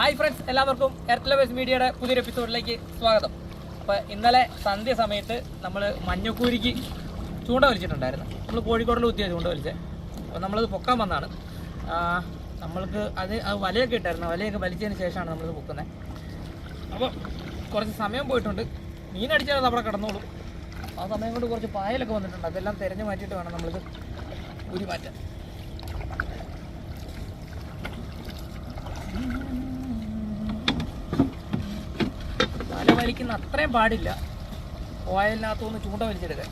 Hi friends എല്ലാവർക്കും earth lovers മീഡിയയുടെ പുതിയൊരു എപ്പിസോഡിലേക്ക് സ്വാഗതം. അപ്പോൾ ഇന്നലെ സന്ധ്യ സമയത്ത് നമ്മൾ മഞ്ഞക്കൂരിക്ക് ചൂണ്ട വലിച്ചിട്ടുണ്ടായിരുന്നു. നമ്മൾ കോഴിക്കോടുള്ള ഉദ്യോഗം ചൂണ്ട വലിച്ചത് അപ്പോൾ നമ്മളത് പൊക്കാൻ വന്നാണ്. നമ്മൾക്ക് അത് അത് വലയൊക്കെ ഇട്ടായിരുന്നു. വലയൊക്കെ വലിച്ചതിന് ശേഷമാണ് നമ്മളിത് പൊക്കുന്നത് അപ്പോൾ കുറച്ച് സമയം പോയിട്ടുണ്ട്. മീനടിച്ചാൽ അവിടെ കിടന്നോളും. ആ സമയം കൊണ്ട് കുറച്ച് പായലൊക്കെ വന്നിട്ടുണ്ട്. അതെല്ലാം തിരഞ്ഞു മാറ്റിയിട്ട് വേണം നമ്മളിത് ഉരി മാറ്റാൻ വല വലിക്കുന്ന അത്രയും പാടില്ല. ഓയിലിനകത്തുനിന്ന് ചൂണ്ട വലിച്ചെടുക്കാൻ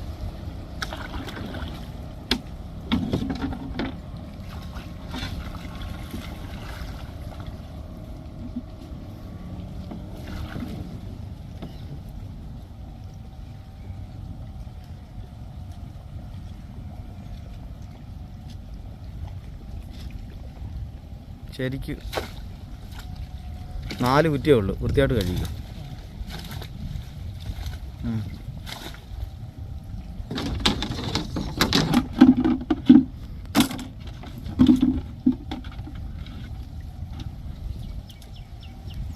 ശരിക്കും നാല് കുറ്റിയേ ഉള്ളൂ. വൃത്തിയായിട്ട് കഴിക്കും.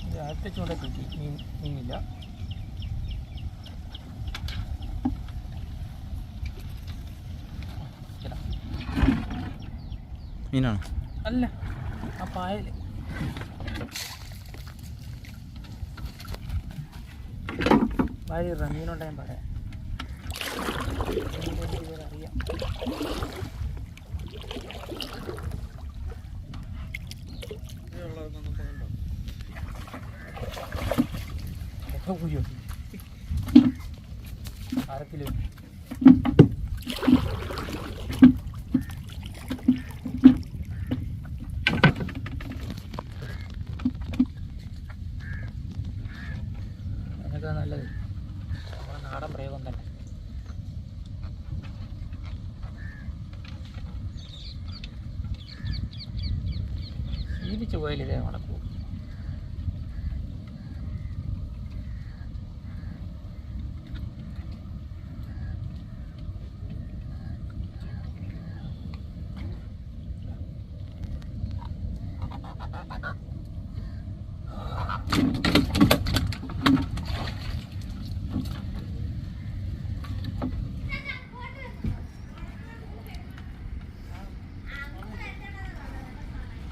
ഇത് ആദ്യത്തെ ചൂണ്ട കിട്ടി. മീൻ മീനില്ല ഇതാ. അല്ല ആ പായൽ ഭാര്യ മീനുണ്ടായാൻ പറയാം അറിയാം കുഴിയോ അര കിലോ അതിനൊക്കെ നല്ലത് നാടൻ പ്രയോഗം തന്നെ. ശീലിച്ചു പോയാൽ ഇതേ നടക്കൂ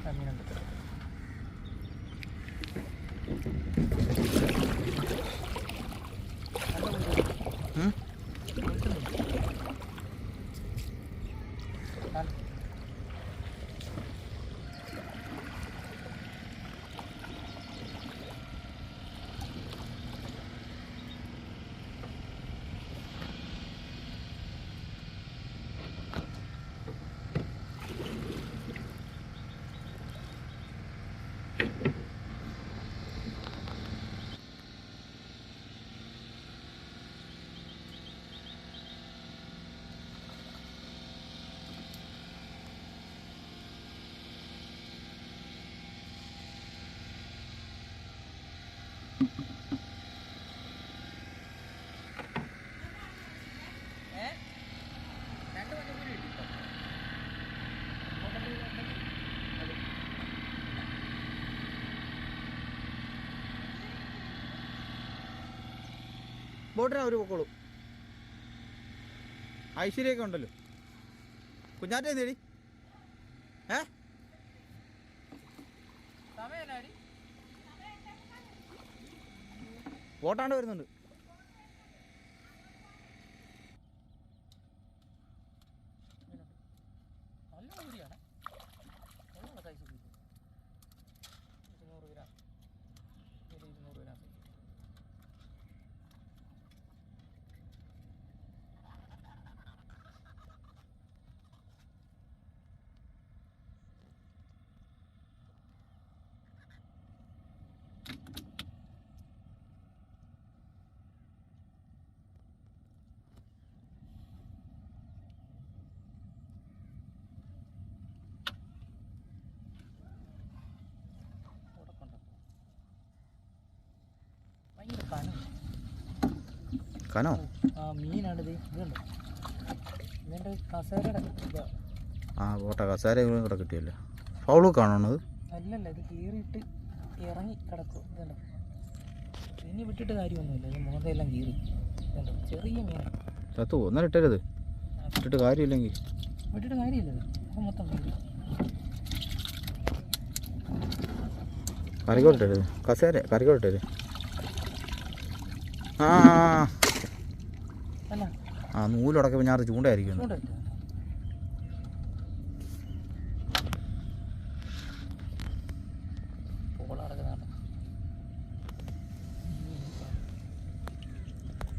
ആ മീനുണ്ട് ഉം? രണ്ട് മഞ്ഞപ്പൂരി കിട്ടി ബോട്ടിന് അവർ പൊക്കോളൂ. ഐശ്വര്യൊക്കെ ഉണ്ടല്ലോ. കുഞ്ഞാറ്റ നേടി ഏ? ബോട്ടാണ്ട് വരുന്നുണ്ട്. കനം. ഇതുണ്ട് കസേരയുടെ ഇതാ. ആ ബോട്ട കസാര കൂടെ കിട്ടിയല്ലേ? ഫൗൾ കാണണത്? അല്ലല്ല ഇത് കീറിയിട്ട് ഇറങ്ങി കിടക്കും. ഇതുണ്ടോ ഇനി വിട്ടിട്ട് കാര്യമൊന്നുമില്ല. ഇത് മോന്തെല്ലാം കീറി. ഇതുണ്ടോ ചെറിയ മീനാണ് ചത്തു ഇട്ടരുത് ഇട്ടിട്ട് കാര്യമില്ലെങ്കിൽ. വിട്ടിട്ട് കാര്യമില്ല മൊത്തം കീറി. കസേര ആ ആ അത് ഞാൻ ചൂണ്ടായിരിക്കും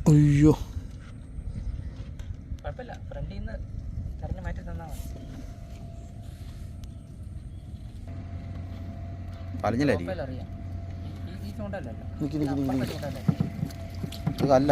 അയ്യോ. കുഴപ്പമില്ല. ഫ്രണ്ടിൽ നിന്ന് കരഞ്ഞ് മാറ്റി തന്നാൽ മതി. അറിയാം. ഈ-. ചൂണ്ടല്ലേ കല്ല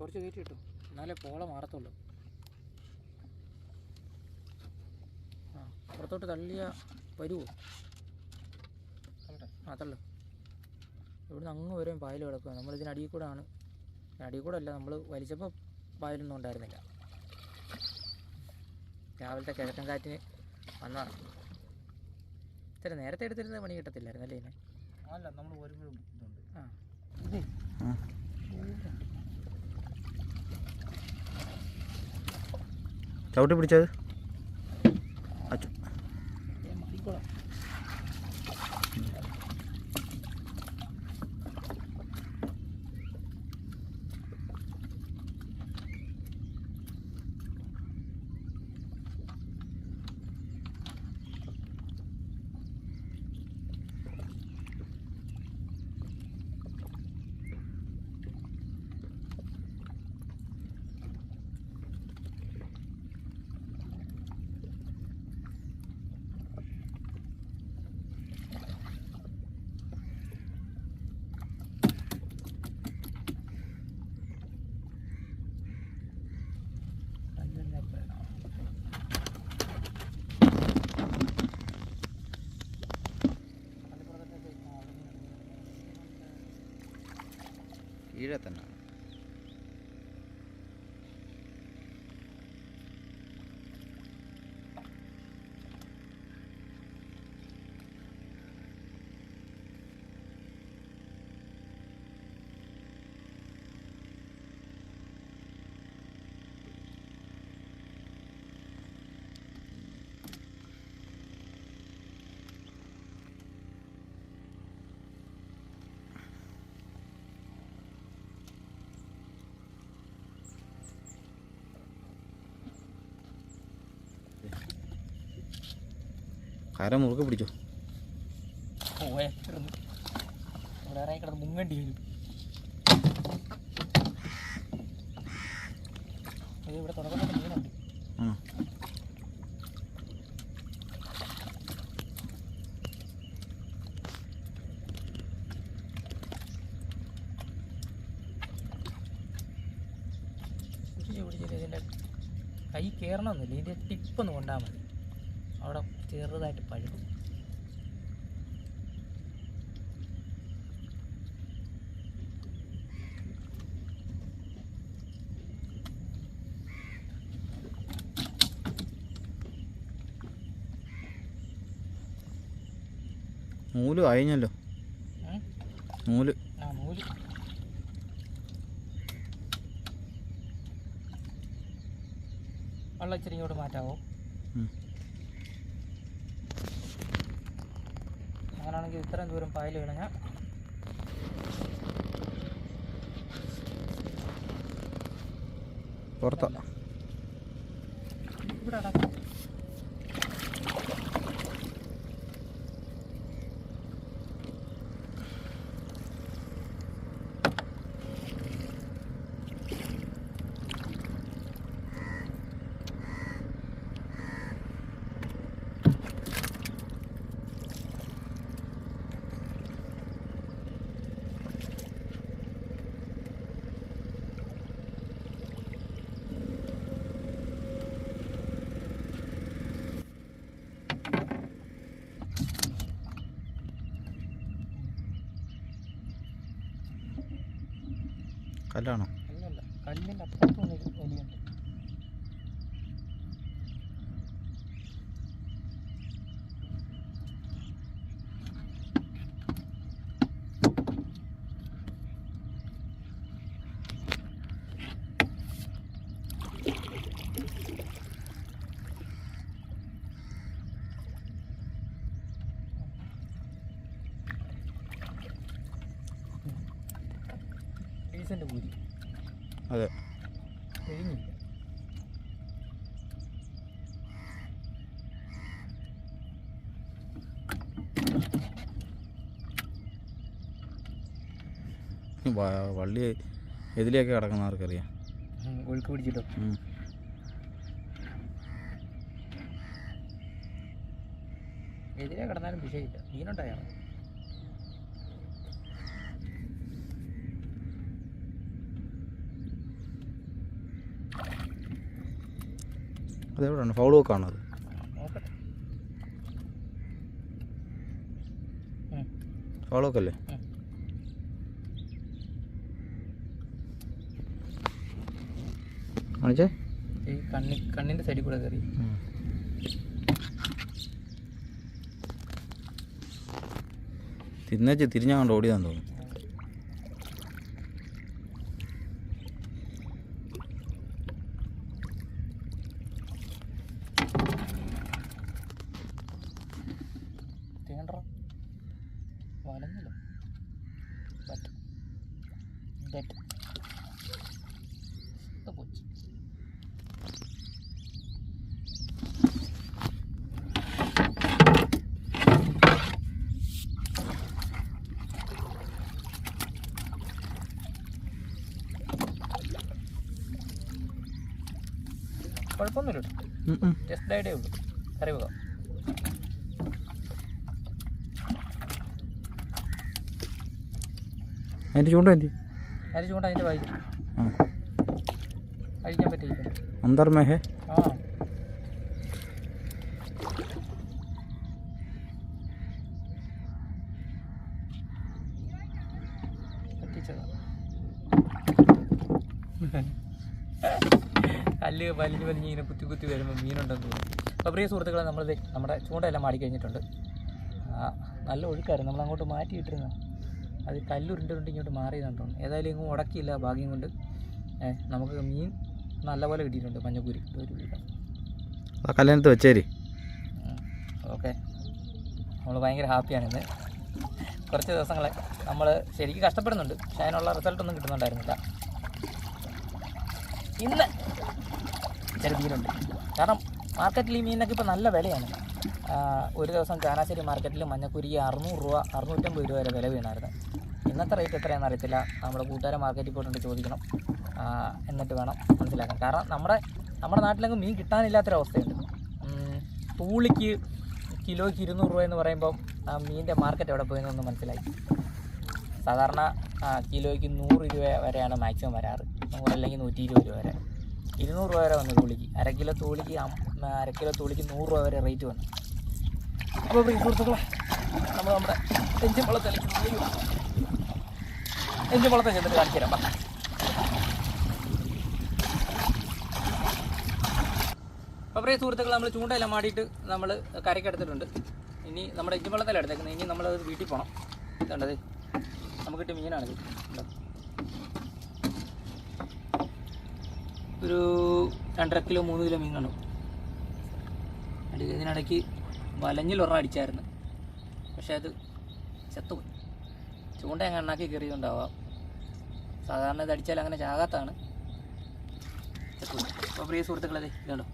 കുറച്ച് കയറ്റി കിട്ടും എന്നാലേ പോള മാറത്തുള്ളൂ. ആ പുറത്തോട്ട് തള്ളിയ വരുമോ ആ തള്ളു. ഇവിടുന്ന് അങ്ങ് വരെയും പായൽ കിടക്കുക നമ്മൾ ഇതിന് അടിയിൽ കൂടെ ആണ്. അടിയിൽ കൂടെ അല്ല നമ്മൾ വലിച്ചപ്പോൾ പായലൊന്നും ഉണ്ടായിരുന്നില്ല. രാവിലത്തെ കിഴക്കൻ കാറ്റിന് വന്നതാണ്. ഇത്ര നേരത്തെ എടുത്തിരുന്ന പണി കിട്ടത്തില്ലായിരുന്നു അല്ലേ അല്ല നമ്മൾ വരുമ്പോഴും ഇതുണ്ട്. ആ ഇതേ ആ. ചവിട്ടി പിടിച്ചത്. അച്ചു. ಗಿಡತನ കര മുറുക്ക് പിടിച്ചോ. മുങ്ങണ്ടി വരും. ഇവിടെ തുടക്കത്തിൽ മീനുണ്ട്. കൈ കയറണമെന്നില്ല ഇതിന്റെ ടിപ്പൊന്ന് കൊണ്ടാൽ മതി. ചെറുതായിട്ട് പഴുക്കും. നൂൽ അയഞ്ഞല്ലോ. നൂൽ. ആ നൂൽ. വെള്ളം ഇച്ചിരി ഇങ്ങോട്ട് മാറ്റാവോ? അങ്ങനെയാണെങ്കിൽ ഇത്രയും ദൂരം പായൽ പുറത്താ. ഇവിടെ അടക്കാം കല്ലാണോ? കല്ലിന്റെ അപ്പുറത്ത് വന്നൊരു എലിയുണ്ട് കൂലി അതെ. കഴിഞ്ഞില്ല വള്ളി എതിലെയൊക്കെ കിടക്കുന്ന ആർക്കറിയാം. ഒഴുക്ക് പിടിച്ചിട്ടോ. എതിരെ കിടന്നാലും വിഷയമില്ല. മീനുണ്ടായാൽ അതെവിടെയാണ് ഫൗൾ വെക്കാണോ അത്. ഫൗൾ വെക്കല്ലേ കാണിച്ചേ? ഈ കണ്ണി കണ്ണിന്റെ സൈഡിൽ കൂടെ കയറി. തിന്നേച്ച് തിരിഞ്ഞാണ്ട് ഓടിയതാന്ന് തോന്നുന്നു. കുഴപ്പമൊന്നുമില്ല ടെസ്റ്റ്. ജസ്റ്റ് ഡൈഡേ ഉള്ളൂ. കറി പോകാം അതിന്റെ ചൂണ്ട എന്തി? അതിന്റെ വായി ആ. കഴിക്കാൻ പറ്റില്ല അന്തർമേഹേ. ആ. കല്ല് വലിഞ്ഞ് വലിഞ്ഞ് ഇങ്ങനെ കുത്തി കുത്തി വരുമ്പോൾ മീനുണ്ടെന്ന് തോന്നുന്നു. അപ്പോൾ പ്രിയ സുഹൃത്തുക്കളെ നമ്മൾ നമ്മുടെ ചൂണ്ടയെല്ലാം മാടി കഴിഞ്ഞിട്ടുണ്ട് നല്ല ഒഴുക്കായിരുന്നു. നമ്മൾ അങ്ങോട്ട് മാറ്റിയിട്ടിരുന്ന. അത് കല്ലുരുണ്ട് ഉരുണ്ട് ഇങ്ങോട്ട് മാറിയതാന്ന് തോന്നുന്നു. ഏതായാലും ഇങ്ങും ഉടക്കിയില്ല ഭാഗ്യം കൊണ്ട്. നമുക്ക് മീൻ നല്ലപോലെ കിട്ടിയിട്ടുണ്ട്. മഞ്ഞപ്പൂരി ഒരു വീതം ആ കല്യാണത്ത് വെച്ചേരി. ഓക്കെ. നമ്മൾ ഭയങ്കര ഹാപ്പിയാണ് ഇന്ന്. കുറച്ച് ദിവസങ്ങളെ നമ്മൾ ശരിക്കും കഷ്ടപ്പെടുന്നുണ്ട്. പക്ഷേ അതിനുള്ള റിസൾട്ടൊന്നും കിട്ടുന്നുണ്ടായിരുന്നില്ല. ഇന്ന് ചെറിയ മീനുണ്ട് കാരണം മാർക്കറ്റിൽ ഈ മീനൊക്കെ ഇപ്പോൾ നല്ല വിലയാണ്. ഒരു ദിവസം ചാനാശ്ശേരി മാർക്കറ്റിൽ മഞ്ഞക്കുരിക്ക് അറുന്നൂറ് രൂപ അറുന്നൂറ്റമ്പത് രൂപ വരെ വില വീണായിരുന്നു. ഇന്നത്തെ റേറ്റ് എത്രയാണെന്ന് അറിയത്തില്ല. നമ്മുടെ കൂട്ടുകാരെ മാർക്കറ്റിൽ പോയിട്ടുണ്ട് ചോദിക്കണം. എന്നിട്ട് വേണം മനസ്സിലാക്കാൻ. കാരണം നമ്മുടെ നമ്മുടെ നാട്ടിലങ്ങ് മീൻ കിട്ടാനില്ലാത്തൊരവസ്ഥയുണ്ട്. തൂളിക്ക് കിലോയ്ക്ക് ഇരുന്നൂറ് രൂപ എന്ന് പറയുമ്പം ആ മീനിന്റെ മാർക്കറ്റ് എവിടെ പോയെന്നൊന്ന് മനസ്സിലായി. സാധാരണ കിലോയ്ക്ക് നൂറ് രൂപ വരെയാണ് മാക്സിമം വരാറ്. നൂറല്ലെങ്കിൽ നൂറ്റി ഇരുപത് രൂപ വരെ. ഇരുന്നൂറ് രൂപ വരെ വന്നു തൂളിക്ക് അര കിലോ തൂളിക്ക് അര കിലോ തൂളിക്ക് നൂറ് രൂപ വരെ റേറ്റ് വന്നു. അപ്പോൾ പ്രിയ സുഹൃത്തുക്കളെ നമ്മൾ നമ്മുടെ എഞ്ചിൻ വെള്ളത്തിൽ എഞ്ചിൻ വളത്തെ ചെന്നിട്ട് കാണിച്ചു തരാം വാ. അപ്പോൾ പ്രിയ സുഹൃത്തുക്കൾ നമ്മൾ ചൂണ്ടയെല്ലാം മാടിയിട്ട് നമ്മൾ കരയ്ക്കെടുത്തിട്ടുണ്ട്. ഇനി നമ്മുടെ എഞ്ചിൻ വെള്ളത്തിലാണ് എടുത്തേക്കുന്നത് ഇനി നമ്മളത് വീട്ടിൽ പോകണം ഇതുണ്ടത്. നമുക്ക് കിട്ടിയ മീനാണിത്. കണ്ടോ? ഒരു രണ്ടര കിലോ മൂന്ന് കിലോ മീൻ കാണും. അത് വലഞ്ഞിൽ ഒരെണ്ണം അടിച്ചായിരുന്നു. പക്ഷേ അത് ചത്തുപോയി. ചൂണ്ട ഞാൻ എണ്ണാക്കി കയറിയതുണ്ടാവാം സാധാരണ ഇത് അടിച്ചാൽ അങ്ങനെ ചാകാത്താണ്. അപ്പോൾ പ്രിയ സുഹൃത്തുക്കളെ കണ്ടോ?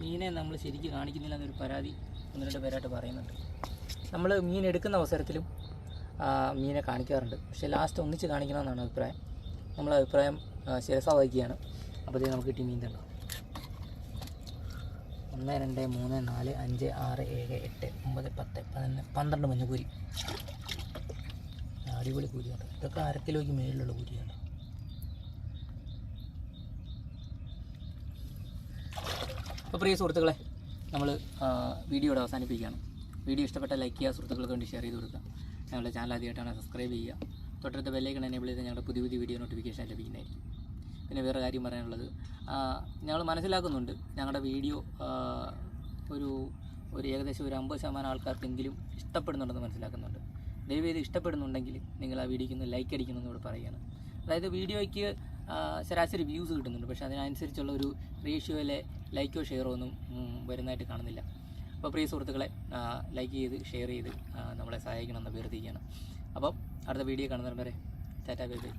മീനെ നമ്മൾ ശരിക്കും കാണിക്കുന്നില്ല എന്നൊരു പരാതി ഒന്ന് രണ്ട് പേരായിട്ട് പറയുന്നുണ്ട്. നമ്മൾ മീൻ എടുക്കുന്ന അവസരത്തിലും മീനെ കാണിക്കാറുണ്ട്. പക്ഷേ ലാസ്റ്റ് ഒന്നിച്ച് കാണിക്കണമെന്നാണ് അഭിപ്രായം. നമ്മളെ അഭിപ്രായം വഹിക്കുകയാണ് അപ്പോൾ ഇത് നമുക്ക് കിട്ടി മീൻ തന്നെ. ഒന്ന് രണ്ട് മൂന്ന് നാല് അഞ്ച് ആറ് ഏഴ് എട്ട് ഒമ്പത് പത്ത് പതിനൊന്ന് പന്ത്രണ്ട് മഞ്ഞക്കൂരി അടിപൊളി കൂരിയുണ്ട് ഇതൊക്കെ അര കിലോയ്ക്ക് മേളിലുള്ള കൂരിയാണ് അപ്പോൾ പ്രിയ സുഹൃത്തുക്കളെ നമ്മൾ വീഡിയോ ഇവിടെ അവസാനിപ്പിക്കുകയാണ്. വീഡിയോ ഇഷ്ടപ്പെട്ട ലൈക്ക് ചെയ്യുക സുഹൃത്തുക്കൾക്ക് വേണ്ടി ഷെയർ ചെയ്ത് കൊടുക്കുക. ഞങ്ങളുടെ ചാനൽ ആദ്യമായിട്ടാണ് സബ്സ്ക്രൈബ് ചെയ്യുക. തൊട്ടടുത്ത ബെല്ലൈക്കൺ എനേബിൾ ചെയ്ത് ഞങ്ങളുടെ പുതിയ പുതിയ വീഡിയോ നോട്ടിഫിക്കേഷൻ ലഭിക്കുന്നതായിരിക്കും. പിന്നെ വേറെ കാര്യം പറയാനുള്ളത്. ഞങ്ങൾ മനസ്സിലാക്കുന്നുണ്ട്. ഞങ്ങളുടെ വീഡിയോ ഒരു ഒരു ഏകദേശം ഒരു അമ്പത് ശതമാനം ആൾക്കാർക്കെങ്കിലും ഇഷ്ടപ്പെടുന്നുണ്ടെന്ന് മനസ്സിലാക്കുന്നുണ്ട്. ദൈവം ഇത് ഇഷ്ടപ്പെടുന്നുണ്ടെങ്കിൽ നിങ്ങൾ ആ വീഡിയോയ്ക്ക് ഒന്ന് ലൈക്ക് ഇവിടെ പറയുകയാണ്. അതായത് വീഡിയോയ്ക്ക് ശരാശരി വ്യൂസ് കിട്ടുന്നുണ്ട്. പക്ഷേ അതിനനുസരിച്ചുള്ള ഒരു റേഷ്യോയിലെ ലൈക്കോ ഷെയറോ ഒന്നും വരുന്നതായിട്ട് കാണുന്നില്ല. അപ്പോൾ പ്രിയ സുഹൃത്തുക്കളെ ലൈക്ക് ചെയ്ത് ഷെയർ ചെയ്ത് നമ്മളെ നമ്മളെ സഹായിക്കണമെന്ന് അഭ്യർത്ഥിക്കുകയാണ്. അപ്പം അടുത്ത വീഡിയോ കാണുന്നവരെ ടാറ്റാ ബൈ ബൈ.